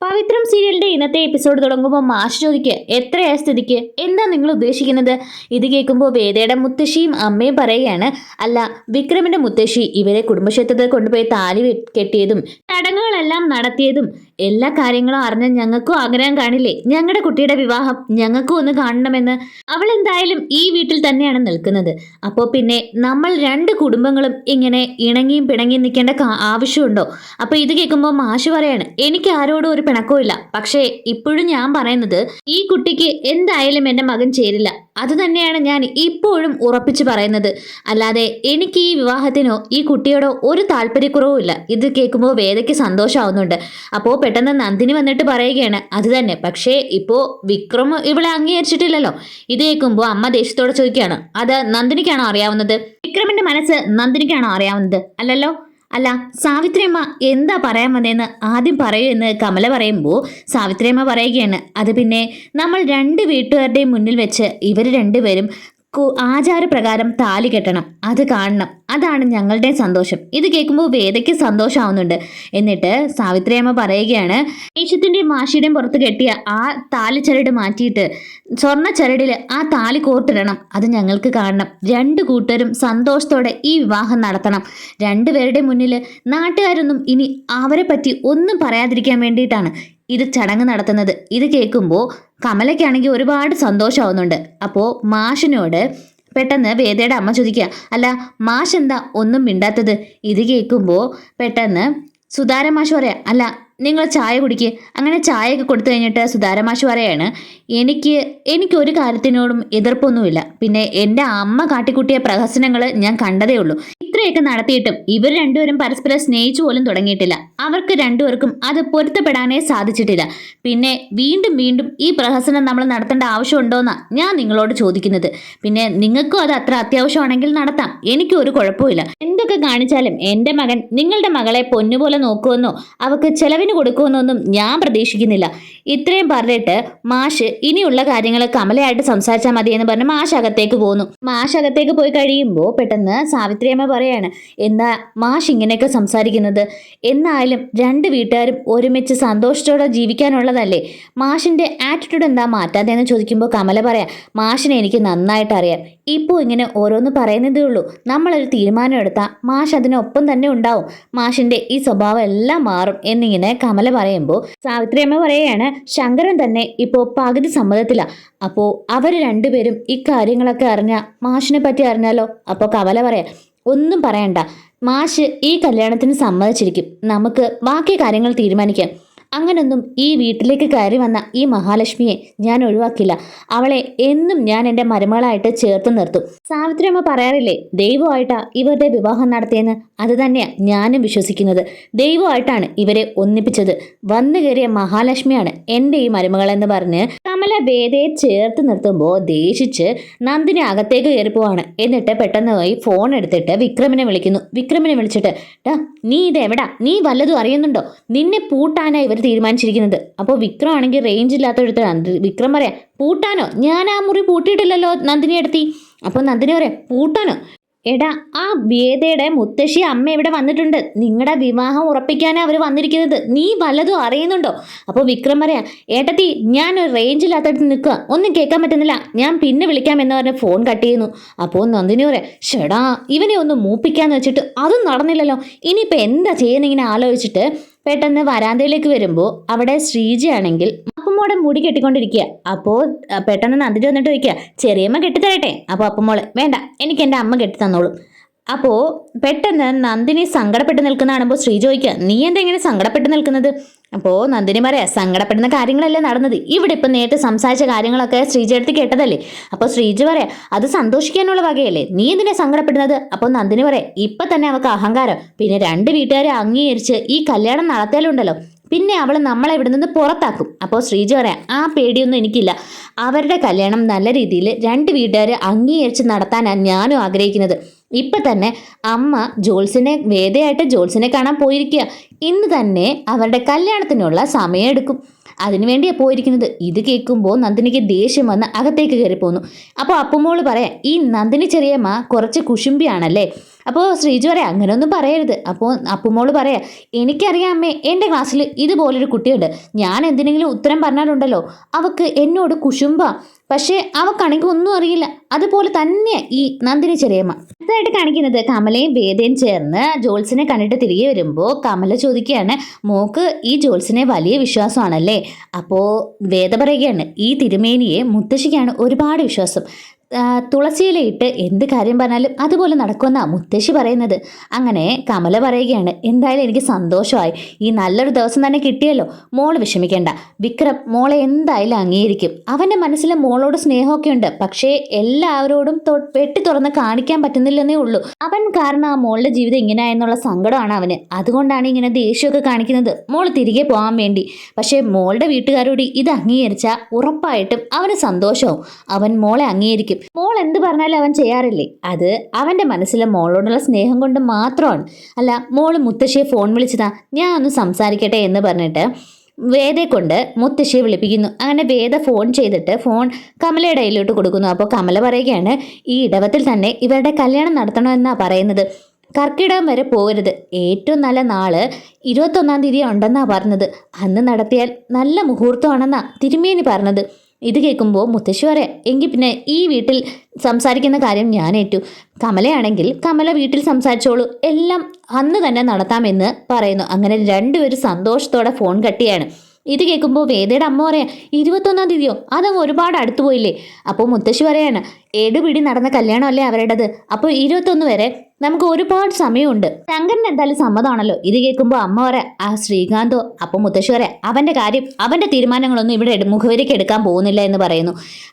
പവിത്രം സീരിയലിന്റെ ഇന്നത്തെ എപ്പിസോഡ് തുടങ്ങുമ്പോൾ മാഷ് ചോദിക്കുക എത്രയായ സ്ഥിതിക്ക്? എന്താ നിങ്ങൾ ഉദ്ദേശിക്കുന്നത്? ഇത് കേൾക്കുമ്പോൾ വേദയുടെ മുത്തശ്ശിയും അമ്മയും പറയുകയാണ് അല്ല വിക്രമിന്റെ മുത്തശ്ശി ഇവരെ കുടുംബക്ഷേത്രത്തിൽ കൊണ്ടുപോയി താലി കെട്ടിയതും ചടങ്ങുകളെല്ലാം നടത്തിയതും എല്ലാ കാര്യങ്ങളും അറിഞ്ഞ ഞങ്ങൾക്കും ആഗ്രഹം കാണില്ലേ? ഞങ്ങളുടെ കുട്ടിയുടെ വിവാഹം ഞങ്ങൾക്കും ഒന്ന് കാണണമെന്ന്. അവൾ എന്തായാലും ഈ വീട്ടിൽ തന്നെയാണ് നിൽക്കുന്നത്. അപ്പോൾ പിന്നെ നമ്മൾ രണ്ട് കുടുംബങ്ങളും ഇങ്ങനെ ഇണങ്ങിയും പിണങ്ങിയും നിൽക്കേണ്ട ആവശ്യമുണ്ടോ? അപ്പോൾ ഇത് കേൾക്കുമ്പോൾ മാഷ് പറയാണ് എനിക്ക് ആരോടും ഒരു പിണക്കവും പക്ഷേ ഇപ്പോഴും ഞാൻ പറയുന്നത് ഈ കുട്ടിക്ക് എന്തായാലും എന്റെ മകൻ ചേരില്ല. അത് തന്നെയാണ് ഞാൻ ഇപ്പോഴും ഉറപ്പിച്ചു പറയുന്നത്. അല്ലാതെ എനിക്ക് ഈ വിവാഹത്തിനോ ഈ കുട്ടിയോടോ ഒരു താല്പര്യക്കുറവും ഇല്ല. ഇത് കേൾക്കുമ്പോൾ വേദയ്ക്ക് സന്തോഷമാവുന്നുണ്ട് അപ്പോൾ പെട്ടെന്ന് നന്ദിനി വന്നിട്ട് പറയുകയാണ്. അത് തന്നെ. പക്ഷേ ഇപ്പോൾ വിക്രം ഇവിടെ അംഗീകരിച്ചിട്ടില്ലല്ലോ. ഇത് കേൾക്കുമ്പോൾ അമ്മ ദേഷ്യത്തോടെ ചോദിക്കുകയാണ്. അത് നന്ദിനിക്കാണോ അറിയാവുന്നത്? വിക്രമിന്റെ മനസ്സ് നന്ദിനിക്കാണോ അറിയാവുന്നത്? അല്ലല്ലോ? അല്ല സാവിത്രിയമ്മ എന്താ പറയാൻ വന്നതെന്ന് ആദ്യം പറയൂ എന്ന് കമല പറയുമ്പോൾ സാവിത്രിയമ്മ പറയുകയാണ്. അത് പിന്നെ നമ്മൾ രണ്ട് വീട്ടുകാരുടെയും മുന്നിൽ വെച്ച് ഇവർ രണ്ടുപേരും ആചാരപ്രകാരം താലി കെട്ടണം. അത് കാണണം. അതാണ് ഞങ്ങളുടെ സന്തോഷം. ഇത് കേൾക്കുമ്പോൾ വേദയ്ക്ക് സന്തോഷമാവുന്നുണ്ട് എന്നിട്ട് സാവിത്രിയമ്മ പറയുകയാണ് ഈശത്തിന്റെയും മാഷിയുടെയും പുറത്ത് കെട്ടിയ ആ താലി ചരട് മാറ്റിയിട്ട് സ്വർണ ചരടിൽ ആ താലി കോർത്തിടണം. അത് ഞങ്ങൾക്ക് കാണണം. രണ്ട് കൂട്ടരും സന്തോഷത്തോടെ ഈ വിവാഹം നടത്തണം. രണ്ടുപേരുടെ മുന്നിൽ നാട്ടുകാരൊന്നും ഇനി അവരെ പറ്റി ഒന്നും പറയാതിരിക്കാൻ വേണ്ടിയിട്ടാണ്. ഇത് ചടങ്ങ് നടത്തുന്നത്. ഇത് കേൾക്കുമ്പോൾ കമലയ്ക്കാണെങ്കിൽ ഒരുപാട് സന്തോഷമാവുന്നുണ്ട്. അപ്പോൾ മാഷിനോട് പെട്ടെന്ന് വേദയുടെ അമ്മ ചോദിക്കുക അല്ല മാഷ് എന്താ ഒന്നും മിണ്ടാത്തത്? ഇത് കേൾക്കുമ്പോൾ പെട്ടെന്ന് സുധാരമാഷ് പറയാം അല്ല നിങ്ങൾ ചായ കുടിക്ക്. അങ്ങനെ ചായയൊക്കെ കൊടുത്തു കഴിഞ്ഞിട്ട് സുധാരമാഷ് പറയാണ് എനിക്ക് എനിക്കൊരു കാര്യത്തിനോടും എതിർപ്പൊന്നുമില്ല. പിന്നെ എന്റെ അമ്മ കാട്ടിക്കൂട്ടിയ പ്രഹസനങ്ങൾ ഞാൻ കണ്ടതേ ഉള്ളൂ. ഇത്രയൊക്കെ നടത്തിയിട്ടും ഇവർ രണ്ടുപേരും പരസ്പരം സ്നേഹിച്ചു പോലും തുടങ്ങിയിട്ടില്ല. അവർക്ക് രണ്ടുപേർക്കും അത് പൊരുത്തപ്പെടാനേ സാധിച്ചിട്ടില്ല. പിന്നെ വീണ്ടും വീണ്ടും ഈ പ്രഹസനം നമ്മൾ നടത്തേണ്ട ആവശ്യമുണ്ടോയെന്നാണ് ഞാൻ നിങ്ങളോട് ചോദിക്കുന്നത്. പിന്നെ നിങ്ങൾക്കും അത് അത്ര അത്യാവശ്യമാണെങ്കിൽ നടത്താം. എനിക്കും ഒരു കുഴപ്പമില്ല എന്തൊക്കെ കാണിച്ചാലും എന്റെ മകൻ നിങ്ങളുടെ മകളെ പൊന്നുപോലെ നോക്കുമെന്നോ അവൾക്ക് ചെലവിന് കൊടുക്കുമെന്നൊന്നും ഞാൻ പ്രതീക്ഷിക്കുന്നില്ല. ഇത്രയും പറഞ്ഞിട്ട് മാഷ് ഇനിയുള്ള കാര്യങ്ങൾ കമലയായിട്ട് സംസാരിച്ചാൽ മതി എന്ന് പറഞ്ഞ് മാഷ് അകത്തേക്ക് പോകുന്നു മാഷ് അകത്തേക്ക് പോയി കഴിയുമ്പോൾ പെട്ടെന്ന് സാവിത്രിയമ്മ പറയാണ് എന്താ മാഷ് ഇങ്ങനെയൊക്കെ സംസാരിക്കുന്നത്? എന്നാലും രണ്ട് വീട്ടുകാരും ഒരുമിച്ച് സന്തോഷത്തോടെ ജീവിക്കാനുള്ളതല്ലേ? മാഷിന്റെ ആറ്റിറ്റ്യൂഡ് എന്താ മാറ്റാതെന്ന് ചോദിക്കുമ്പോൾ കമല പറയാം മാഷിനെ എനിക്ക് നന്നായിട്ട് അറിയാം. ഇപ്പോൾ ഇങ്ങനെ ഓരോന്ന് പറയുന്നതേ ഉള്ളൂ. നമ്മളൊരു തീരുമാനം എടുത്താൽ മാഷ് അതിനൊപ്പം തന്നെ ഉണ്ടാവും. മാഷിന്റെ ഈ സ്വഭാവം എല്ലാം മാറും എന്നിങ്ങനെ കമല പറയുമ്പോൾ സാവിത്രിയമ്മ പറയുകയാണ് ശങ്കരൻ തന്നെ ഇപ്പോൾ പകുതി സമ്മതത്തിലാണ് അപ്പോൾ അവർ രണ്ടുപേരും ഇക്കാര്യങ്ങളൊക്കെ അറിഞ്ഞ മാഷിനെ പറ്റി അറിഞ്ഞാലോ? അപ്പോൾ കവല പറയാം ഒന്നും പറയണ്ട. മാഷ് ഈ കല്യാണത്തിന് സമ്മതിച്ചിരിക്കും. നമുക്ക് ബാക്കി കാര്യങ്ങൾ തീരുമാനിക്കാം. അങ്ങനൊന്നും ഈ വീട്ടിലേക്ക് കയറി വന്ന ഈ മഹാലക്ഷ്മിയെ ഞാൻ ഒഴിവാക്കില്ല. അവളെ എന്നും ഞാൻ എന്റെ മരുമകളായിട്ട് ചേർത്ത് നിർത്തും. സാവിത്രിയമ്മ പറയാറില്ലേ ദൈവമായിട്ടാ ഇവരുടെ വിവാഹം നടത്തിയെന്ന്? അത് തന്നെയാണ് ഞാനും വിശ്വസിക്കുന്നത്. ദൈവമായിട്ടാണ് ഇവരെ ഒന്നിപ്പിച്ചത്. വന്നു കയറിയ മഹാലക്ഷ്മിയാണ് എന്റെ ഈ മരുമകളെന്ന് പറഞ്ഞ് കമല വേദയെ ചേർത്ത് നിർത്തുമ്പോൾ ദേഷിച്ച് നന്ദിനി അകത്തേക്ക് കയറി പോവാണ്. എന്നിട്ട് പെട്ടെന്ന് പോയി ഫോൺ എടുത്തിട്ട് വിക്രമിനെ വിളിക്കുന്നു. വിക്രമിനെ വിളിച്ചിട്ട് നീ ഇതെവിടാ? നീ വല്ലതും അറിയുന്നുണ്ടോ? നിന്നെ പൂട്ടാനായി ഇവർ തീരുമാനിച്ചിരിക്കുന്നത്. അപ്പോൾ വിക്രം ആണെങ്കിൽ റേഞ്ച് ഇല്ലാത്തടുത്ത് വിക്രം പറയാം പൂട്ടാനോ? ഞാൻ ആ മുറി പൂട്ടിയിട്ടില്ലല്ലോ നന്ദിനി എടുത്തി. അപ്പോൾ നന്ദിനി പറയാം പൂട്ടാനോ? എടാ ആ വേദയുടെ മുത്തശ്ശി അമ്മ ഇവിടെ വന്നിട്ടുണ്ട്. നിങ്ങളുടെ വിവാഹം ഉറപ്പിക്കാനാണ് അവർ വന്നിരിക്കുന്നത്. നീ വല്ലതും അറിയുന്നുണ്ടോ? അപ്പോൾ വിക്രം പറയാം ഏട്ടത്തി ഞാൻ ഒരു റേഞ്ച് ഇല്ലാത്തടത്ത് നിൽക്കുക ഒന്നും കേൾക്കാൻ പറ്റുന്നില്ല. ഞാൻ പിന്നെ വിളിക്കാം എന്ന് പറഞ്ഞ് ഫോൺ കട്ട് ചെയ്യുന്നു. അപ്പോൾ നന്ദിനി പറയാം ഷെടാ ഇവനെ ഒന്ന് മൂപ്പിക്കാന്ന് വെച്ചിട്ട് അതും നടന്നില്ലല്ലോ. ഇനിയിപ്പോൾ എന്താ ചെയ്യുന്ന ഇങ്ങനെ ആലോചിച്ചിട്ട്? പെട്ടെന്ന് വരാന്തയിലേക്ക് വരുമ്പോൾ അവിടെ ശ്രീജയാണെങ്കിൽ അപ്പമ്മോടെ മുടി കെട്ടിക്കൊണ്ടിരിക്കുക അപ്പോൾ പെട്ടെന്ന് നന്ദി വന്നിട്ട് ചോദിക്കുക ചെറിയമ്മ കെട്ടിത്തരട്ടെ? അപ്പോൾ അപ്പമ്മോൾ വേണ്ട എനിക്ക് എന്റെ അമ്മ കെട്ടി തന്നോളും അപ്പോൾ പെട്ടെന്ന് നന്ദിനി സങ്കടപ്പെട്ട് നിൽക്കുന്ന കാണുമ്പോൾ ശ്രീ ചോദിക്കുക നീ എന്താ ഇങ്ങനെ സങ്കടപ്പെട്ട് നിൽക്കുന്നത്? അപ്പോൾ നന്ദിനി പറയാ സങ്കടപ്പെടുന്ന കാര്യങ്ങളല്ലേ നടന്നത്. ഇവിടെ ഇപ്പം നേരത്തെ സംസാരിച്ച കാര്യങ്ങളൊക്കെ ശ്രീജയെടുത്ത് കേട്ടതല്ലേ? അപ്പോൾ ശ്രീജ പറയാ അത് സന്തോഷിക്കാനുള്ള വകയല്ലേ? നീ എന്തിനാ സങ്കടപ്പെടുന്നത്? അപ്പോൾ നന്ദിനി പറയാം ഇപ്പം തന്നെ അവൾക്ക് അഹങ്കാരം. പിന്നെ രണ്ട് വീട്ടുകാരെ അംഗീകരിച്ച് ഈ കല്യാണം നടത്തിയാലുണ്ടല്ലോ. പിന്നെ അവൾ നമ്മളെ ഇവിടെ നിന്ന് പുറത്താക്കും. അപ്പോൾ ശ്രീജ പറയാം ആ പേടിയൊന്നും എനിക്കില്ല. അവരുടെ കല്യാണം നല്ല രീതിയിൽ രണ്ട് വീട്ടുകാർ അംഗീകരിച്ച് നടത്താനാണ് ഞാനും ആഗ്രഹിക്കുന്നത്. ഇപ്പം തന്നെ അമ്മ ജോൾസിനെ വേദയായിട്ട് ജോൾസിനെ കാണാൻ പോയിരിക്കുക. ഇന്ന് തന്നെ അവരുടെ കല്യാണത്തിനുള്ള സമയം എടുക്കും. അതിനുവേണ്ടിയാണ് പോയിരിക്കുന്നത്. ഇത് കേൾക്കുമ്പോൾ നന്ദിനിക്ക് ദേഷ്യം വന്ന് അകത്തേക്ക് കയറി പോന്നു അപ്പോൾ അപ്പുമോൾ പറയാം ഈ നന്ദിനി ചെറിയമ്മ കുറച്ച് കുശുംബിയാണല്ലേ അപ്പോൾ ശ്രീജു പറയാം അങ്ങനെയൊന്നും പറയരുത്. അപ്പോൾ അപ്പുമോൾ പറയാം എനിക്കറിയാം അമ്മേ എന്റെ ക്ലാസ്സിൽ ഇതുപോലൊരു കുട്ടിയുണ്ട്. ഞാൻ എന്തിനെങ്കിലും ഉത്തരം പറഞ്ഞാലുണ്ടല്ലോ അവക്ക് എന്നോട് കുശുമ്പ. പക്ഷേ അവക്കാണെങ്കിൽ ഒന്നും അറിയില്ല. അതുപോലെ തന്നെ ഈ നന്ദിനി ചെറിയമ്മ. അടുത്തതായിട്ട് കാണിക്കുന്നത് കമലയും വേദയും ചേർന്ന് ജോത്സിനെ കണ്ടിട്ട് തിരികെ വരുമ്പോൾ കമല ചോദിക്കുകയാണ് മോക്ക് ഈ ജോത്സിനെ വലിയ വിശ്വാസമാണല്ലേ? അപ്പോൾ വേദ പറയുകയാണ് ഈ തിരുമേനിയെ മുത്തശ്ശിക്കാണ് ഒരുപാട് വിശ്വാസം. തുളസിയിലയിട്ട് എന്ത് കാര്യം പറഞ്ഞാലും അതുപോലെ നടക്കുമെന്നാ മുത്തശ്ശി പറയുന്നത്. അങ്ങനെ കമല പറയുകയാണ് എന്തായാലും എനിക്ക് സന്തോഷമായി. ഈ നല്ലൊരു ദിവസം തന്നെ കിട്ടിയല്ലോ. മോൾ വിഷമിക്കേണ്ട. വിക്രം മോളെ എന്തായാലും അംഗീകരിക്കും. അവന്റെ മനസ്സിൽ മോളോട് സ്നേഹമൊക്കെ ഉണ്ട്. പക്ഷേ എല്ലാവരോടും വെട്ടി തുറന്ന് കാണിക്കാൻ പറ്റുന്നില്ലെന്നേ ഉള്ളൂ. അവൻ കാരണം ആ മോളുടെ ജീവിതം ഇങ്ങനെ എന്നുള്ള സങ്കടമാണ് അവന്. അതുകൊണ്ടാണ് ഇങ്ങനെ ദേഷ്യമൊക്കെ കാണിക്കുന്നത്. മോൾ തിരികെ പോകാൻ വേണ്ടി. പക്ഷേ മോളുടെ വീട്ടുകാരോട് ഇത് അംഗീകരിച്ചാൽ ഉറപ്പായിട്ടും അവന് സന്തോഷവും. അവൻ മോളെ അംഗീകരിക്കും. മോൾ എന്ത് പറഞ്ഞാലും അവൻ ചെയ്യാറില്ലേ? അത് അവന്റെ മനസ്സിലെ മോളോടുള്ള സ്നേഹം കൊണ്ട് മാത്രമാണ്. അല്ല മോൾ മുത്തശ്ശിയെ ഫോൺ വിളിച്ചതാ ഞാൻ ഒന്ന് സംസാരിക്കട്ടെ എന്ന് പറഞ്ഞിട്ട് വേദയെ കൊണ്ട് മുത്തശ്ശിയെ വിളിപ്പിക്കുന്നു. അങ്ങനെ വേദ ഫോൺ ചെയ്തിട്ട് ഫോൺ കമലയുടെ കയ്യിലോട്ട് കൊടുക്കുന്നു. അപ്പോൾ കമല പറയുകയാണ് ഈ ഇടവത്തിൽ തന്നെ ഇവരുടെ കല്യാണം നടത്തണമെന്നാണ് പറയുന്നത്. കർക്കിടകം വരെ പോകരുത്. ഏറ്റവും നല്ല നാൾ ഇരുപത്തൊന്നാം തീയതി ഉണ്ടെന്നാണ് പറഞ്ഞത്. അന്ന് നടത്തിയാൽ നല്ല മുഹൂർത്തമാണെന്നാണ് തിരുമേനി പറഞ്ഞത്. ഇത് കേൾക്കുമ്പോൾ മുത്തശ്ശി പറയാം എങ്കിൽ പിന്നെ ഈ വീട്ടിൽ സംസാരിക്കുന്ന കാര്യം ഞാൻ ഏറ്റു. കമലയാണെങ്കിൽ കമല വീട്ടിൽ സംസാരിച്ചോളൂ. എല്ലാം അന്ന് തന്നെ നടത്താമെന്ന് പറയുന്നു. അങ്ങനെ രണ്ടുപേരും സന്തോഷത്തോടെ ഫോൺ കട്ടിയാണ്. ഇത് കേൾക്കുമ്പോൾ വേദയുടെ അമ്മ പറയാം ഇരുപത്തൊന്നാം തീയതിയോ? അതങ്ങ് ഒരുപാട് അടുത്ത് പോയില്ലേ? അപ്പോൾ മുത്തശ്ശി പറയാണ് ഏടുപിടി നടന്ന കല്യാണമല്ലേ അവരുടേത്? അപ്പോൾ ഇരുപത്തൊന്ന് വരെ നമുക്ക് ഒരുപാട് സമയമുണ്ട്. ശങ്കരൻ എന്തായാലും സമ്മതമാണല്ലോ ഇത് കേൾക്കുമ്പോൾ അമ്മ വരെ ആ ശ്രീകാന്തോ അപ്പൊ മുത്തശ്ശി വരെ അവന്റെ കാര്യം അവന്റെ തീരുമാനങ്ങളൊന്നും ഇവിടെ മുഖവരിക്ക് എടുക്കാൻ പോകുന്നില്ല എന്ന് പറയുന്നു.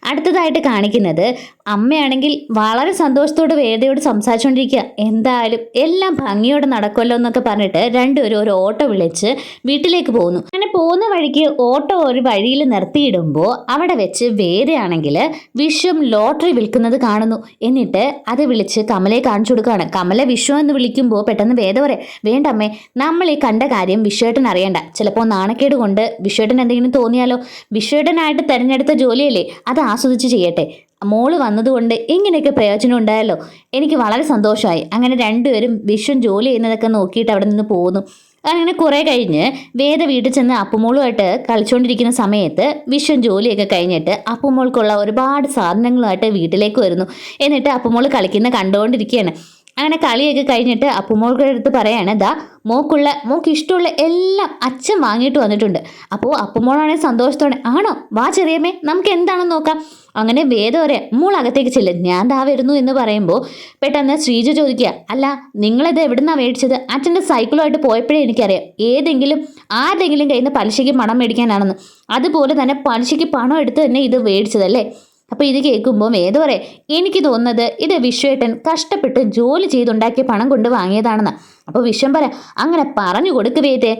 അടുത്തതായിട്ട് കാണിക്കുന്നത് അമ്മയാണെങ്കിൽ വളരെ സന്തോഷത്തോട് വേദയോട് സംസാരിച്ചുകൊണ്ടിരിക്കുക എന്തായാലും എല്ലാം ഭംഗിയോടെ നടക്കുമല്ലോ എന്നൊക്കെ പറഞ്ഞിട്ട് രണ്ടുപേരും ഒരു ഓട്ടോ വിളിച്ച് വീട്ടിലേക്ക് പോകുന്നു. അങ്ങനെ പോകുന്ന വഴിക്ക് ഓട്ടോ ഒരു വഴിയിൽ നിർത്തിയിടുമ്പോൾ അവിടെ വെച്ച് വേദയാണെങ്കിൽ വിശ്വം ലോട്ടറി വിൽക്കുന്നത് കാണുന്നു. എന്നിട്ട് അത് വിളിച്ച് കമലയെ കാണിച്ചു കൊടുക്കുകയാണ്. കമല വിഷു എന്ന് വിളിക്കുമ്പോൾ പെട്ടെന്ന് വേദ പറയാം വേണ്ട അമ്മേ നമ്മൾ ഈ കണ്ട കാര്യം വിഷുവേട്ടൻ അറിയണ്ട. ചിലപ്പോൾ നാണക്കേട് കൊണ്ട് വിഷുവേട്ടൻ എന്തെങ്കിലും തോന്നിയാലോ? വിഷുവേട്ടനായിട്ട് തിരഞ്ഞെടുത്ത ജോലിയല്ലേ? അത് ആസ്വദിച്ച് ചെയ്യട്ടെ. മോൾ വന്നതുകൊണ്ട് ഇങ്ങനെയൊക്കെ പ്രയോജനം ഉണ്ടായല്ലോ? എനിക്ക് വളരെ സന്തോഷമായി. അങ്ങനെ രണ്ടുപേരും വിഷുവും ജോലി ചെയ്യുന്നതൊക്കെ നോക്കിയിട്ട് അവിടെ നിന്ന് പോകുന്നു അങ്ങനെ കുറേ കഴിഞ്ഞ് വേദ വീട്ടിൽ ചെന്ന് അപ്പുമോളുമായിട്ട് കളിച്ചുകൊണ്ടിരിക്കുന്ന സമയത്ത് വിശ്വം ജോലിയൊക്കെ കഴിഞ്ഞിട്ട് അപ്പുമോൾക്കുള്ള ഒരുപാട് സാധനങ്ങളുമായിട്ട് വീട്ടിലേക്ക് വരുന്നു. എന്നിട്ട് അപ്പുമോൾ കളിക്കുന്ന കണ്ടുകൊണ്ടിരിക്കുകയാണ്. അങ്ങനെ കളിയൊക്കെ കഴിഞ്ഞിട്ട് അപ്പുമോൾക്ക് അടുത്ത് പറയാണ് ദാ മോക്കുള്ള മോക്ക് ഇഷ്ടമുള്ള എല്ലാം അച്ഛൻ വാങ്ങിയിട്ട് വന്നിട്ടുണ്ട്. അപ്പോൾ അപ്പുമോളാണെങ്കിൽ സന്തോഷത്തോടെ ആണോ? വാ ചെറിയമ്മേ നമുക്ക് എന്താണെന്ന് നോക്കാം. അങ്ങനെ വേദം പറയാം മോൾ അകത്തേക്ക് ചെല്ലു ഞാൻ ദാ വരുന്നു എന്ന് പറയുമ്പോൾ പെട്ടെന്ന് ശ്രീജ ചോദിക്കുക അല്ല നിങ്ങളിത് എവിടുന്നാണ് മേടിച്ചത്? അച്ഛന്റെ സൈക്കിളുമായിട്ട് പോയപ്പോഴേ എനിക്കറിയാം ഏതെങ്കിലും ആരുടെങ്കിലും കയ്യിൽ നിന്ന് പലിശയ്ക്ക് പണം മേടിക്കാനാണെന്ന്. അതുപോലെ തന്നെ പലിശയ്ക്ക് പണം എടുത്ത് തന്നെ ഇത് മേടിച്ചതല്ലേ? അപ്പോൾ ഇത് കേൾക്കുമ്പോൾ ഏത് പറയാം? എനിക്ക് തോന്നുന്നത് ഇത് വിശ്വേട്ടൻ കഷ്ടപ്പെട്ട് ജോലി ചെയ്തുണ്ടാക്കിയ പണം കൊണ്ട് വാങ്ങിയതാണെന്ന്. അപ്പോൾ വിശ്വം പറയാം അങ്ങനെ പറഞ്ഞു കൊടുക്ക് വേദേ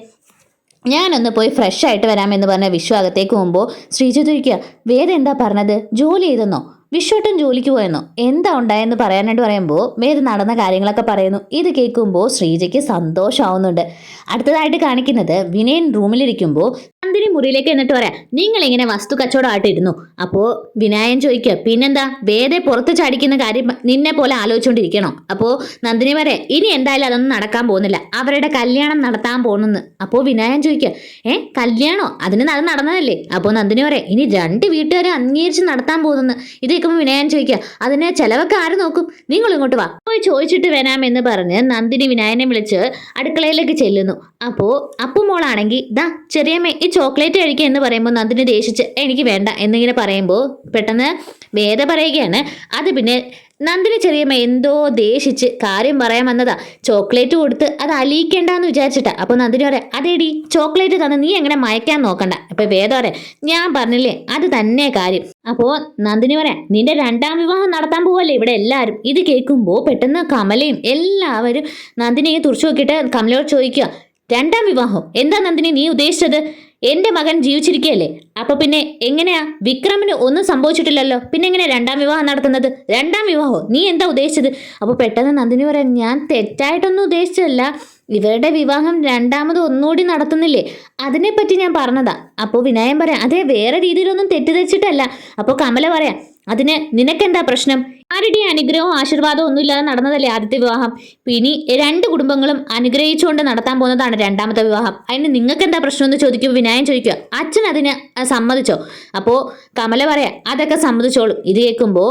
ഞാനൊന്ന് പോയി ഫ്രഷ് ആയിട്ട് വരാമെന്ന് പറഞ്ഞ വിശ്വ അകത്തേക്ക് പോകുമ്പോൾ ശ്രീജ ചോദിക്കുക വേദ എന്താ പറഞ്ഞത്? ജോലി ചെയ്തെന്നോ? വിശ്വട്ടൻ ജോലിക്ക് പോയെന്നോ? എന്താ ഉണ്ടായെന്ന് പറയാനായിട്ട് പറയുമ്പോൾ വേദ നടന്ന കാര്യങ്ങളൊക്കെ പറയുന്നു. ഇത് കേൾക്കുമ്പോൾ ശ്രീജയ്ക്ക് സന്തോഷമാവുന്നുണ്ട്. അടുത്തതായിട്ട് കാണിക്കുന്നത് വിനയൻ റൂമിലിരിക്കുമ്പോൾ നന്ദിനി മുറിയിലേക്ക് എന്നിട്ട് പറയാം നിങ്ങൾ ഇങ്ങനെ വസ്തു കച്ചവടമായിട്ട് ഇരുന്നു. അപ്പോൾ വിനായൻ ചോദിക്കുക പിന്നെന്താ? വേദെ പുറത്ത് ചാടിക്കുന്ന കാര്യം നിന്നെ പോലെ ആലോചിച്ചുകൊണ്ടിരിക്കണോ? അപ്പോൾ നന്ദിനി വരെ ഇനി എന്തായാലും അതൊന്നും നടക്കാൻ പോകുന്നില്ല. അവരുടെ കല്യാണം നടത്താൻ പോകുന്നെന്ന്. അപ്പോൾ വിനായൻ ചോദിക്കുക ഏ? കല്യാണോ? അതിന് അത് നടന്നതല്ലേ? അപ്പോൾ നന്ദിനി പറയാം ഇനി രണ്ട് വീട്ടുകാരെ അംഗീകരിച്ച് നടത്താൻ പോകുന്നെന്ന്. ഇത് കേൾക്കുമ്പോൾ വിനയൻ ചോദിക്കുക അതിന് ചിലവൊക്കെ ആര് നോക്കും? നിങ്ങൾ ഇങ്ങോട്ട് വാ. പോയി ചോദിച്ചിട്ട് എന്ന് പറഞ്ഞ് നന്ദിനി വിനായനെ വിളിച്ച് അടുക്കളയിലേക്ക് ചെല്ലുന്നു. അപ്പോൾ അപ്പുമോളാണെങ്കിൽ ദാ ചെറിയമ്മേ ഈ ചോക്ലേറ്റ് കഴിക്കുക എന്ന് പറയുമ്പോൾ നന്ദിനി ദേഷിച്ച് എനിക്ക് വേണ്ട എന്നിങ്ങനെ പറയുമ്പോൾ പെട്ടെന്ന് വേദ പറയുകയാണ്. അത് പിന്നെ നന്ദിനി ചെറിയമ്മ എന്തോ ദേഷിച്ച് കാര്യം പറയാൻ വന്നതാ. ചോക്ലേറ്റ് കൊടുത്ത് അത് അലിയിക്കേണ്ടെന്ന് വിചാരിച്ചിട്ടാ. അപ്പോൾ നന്ദിനി പറയാം അതേടി ചോക്ലേറ്റ് തന്ന് നീ എങ്ങനെ മയക്കാൻ നോക്കണ്ട? അപ്പൊ വേദ പറയാം ഞാൻ പറഞ്ഞില്ലേ അത് തന്നെ കാര്യം. അപ്പോൾ നന്ദിനി പറയാം നിന്റെ രണ്ടാം വിവാഹം നടത്താൻ പോവല്ലേ ഇവിടെ എല്ലാവരും ഇത് കേൾക്കുമ്പോൾ പെട്ടെന്ന് കമലയും എല്ലാവരും നന്ദിനിയെ തുറച്ചു നോക്കിയിട്ട് കമലയോട് ചോദിക്കുക രണ്ടാം വിവാഹം? എന്താ നന്ദിനി നീ ഉദ്ദേശിച്ചത്? എന്റെ മകൻ ജീവിച്ചിരിക്കുകയല്ലേ? അപ്പൊ പിന്നെ എങ്ങനെയാ? വിക്രമിന് ഒന്നും സംഭവിച്ചിട്ടില്ലല്ലോ. പിന്നെ എങ്ങനെയാ രണ്ടാം വിവാഹം നടത്തുന്നത്? രണ്ടാം വിവാഹോ? നീ എന്താ ഉദ്ദേശിച്ചത്? അപ്പോൾ പെട്ടെന്ന് നന്ദിനി പറയാൻ ഞാൻ തെറ്റായിട്ടൊന്നും ഉദ്ദേശിച്ചതല്ല. ഇവരുടെ വിവാഹം രണ്ടാമത് ഒന്നുകൂടി നടത്തുന്നില്ലേ? അതിനെപ്പറ്റി ഞാൻ പറഞ്ഞതാ. അപ്പോൾ വിനായൻ പറയാം അതെ വേറെ രീതിയിലൊന്നും തെറ്റിദ്ധരിച്ചിട്ടല്ല. അപ്പോൾ കമല പറയാം അതിന് നിനക്കെന്താ പ്രശ്നം? ആരുടെ അനുഗ്രഹവും ആശീർവാദവും ഒന്നുമില്ലാതെ നടന്നതല്ലേ ആദ്യത്തെ വിവാഹം? ഇനി രണ്ട് കുടുംബങ്ങളും അനുഗ്രഹിച്ചുകൊണ്ട് നടത്താൻ പോകുന്നതാണ് രണ്ടാമത്തെ വിവാഹം. അതിന് നിങ്ങൾക്ക് എന്താ പ്രശ്നം എന്ന് ചോദിക്കും ചോദിക്കുക അച്ഛൻ അതിന് സമ്മതിച്ചോ? അപ്പോൾ കമല പറയാ അതൊക്കെ സമ്മതിച്ചോളും. ഇത് കേൾക്കുമ്പോൾ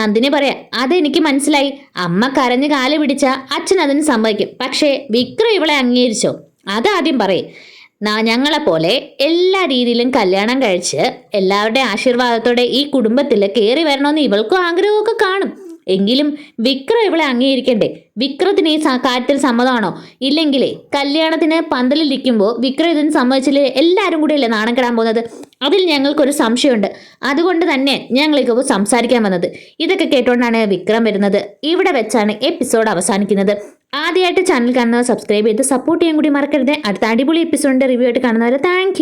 നന്ദിനി പറയാ അതെനിക്ക് മനസ്സിലായി. അമ്മ കരഞ്ഞ് കാൽ പിടിച്ച അച്ഛൻ അതിന് സമ്മതിക്കും. പക്ഷേ വിക്രം ഇവളെ അംഗീകരിച്ചോ? അതാദ്യം പറയും ഞങ്ങളെപ്പോലെ എല്ലാ രീതിയിലും കല്യാണം കഴിച്ച് എല്ലാവരുടെ ആശീർവാദത്തോടെ ഈ കുടുംബത്തിൽ കയറി വരണമെന്ന് ഇവൾക്കും ആഗ്രഹമൊക്കെ കാണും. എങ്കിലും വിക്രം ഇവളെ അംഗീകരിക്കണ്ടേ? വിക്രത്തിന് ഈ കാര്യത്തിൽ സമ്മതമാണോ? ഇല്ലെങ്കിലേ കല്യാണത്തിന് പന്തലിരിക്കുമ്പോൾ വിക്രം ഇതിന് സമ്മതിച്ചില്ലേ? എല്ലാവരും കൂടിയല്ലേ നാണം കെടാൻ പോകുന്നത്? അതിൽ ഞങ്ങൾക്കൊരു സംശയമുണ്ട്. അതുകൊണ്ട് തന്നെ ഞങ്ങളിപ്പോൾ സംസാരിക്കാൻ വന്നത്. ഇതൊക്കെ കേട്ടുകൊണ്ടാണ് വിക്രം വരുന്നത്. ഇവിടെ വെച്ചാണ് എപ്പിസോഡ് അവസാനിക്കുന്നത്. ആദ്യമായിട്ട് ചാനൽ കാണുന്നവർ സബ്സ്ക്രൈബ് ചെയ്ത് സപ്പോർട്ട് ചെയ്യാൻ കൂടി മറക്കരുത്. അടുത്ത അടിപൊളി എപ്പിസോഡിന്റെ റിവ്യൂ ആയിട്ട് കാണുന്നവരെ താങ്ക്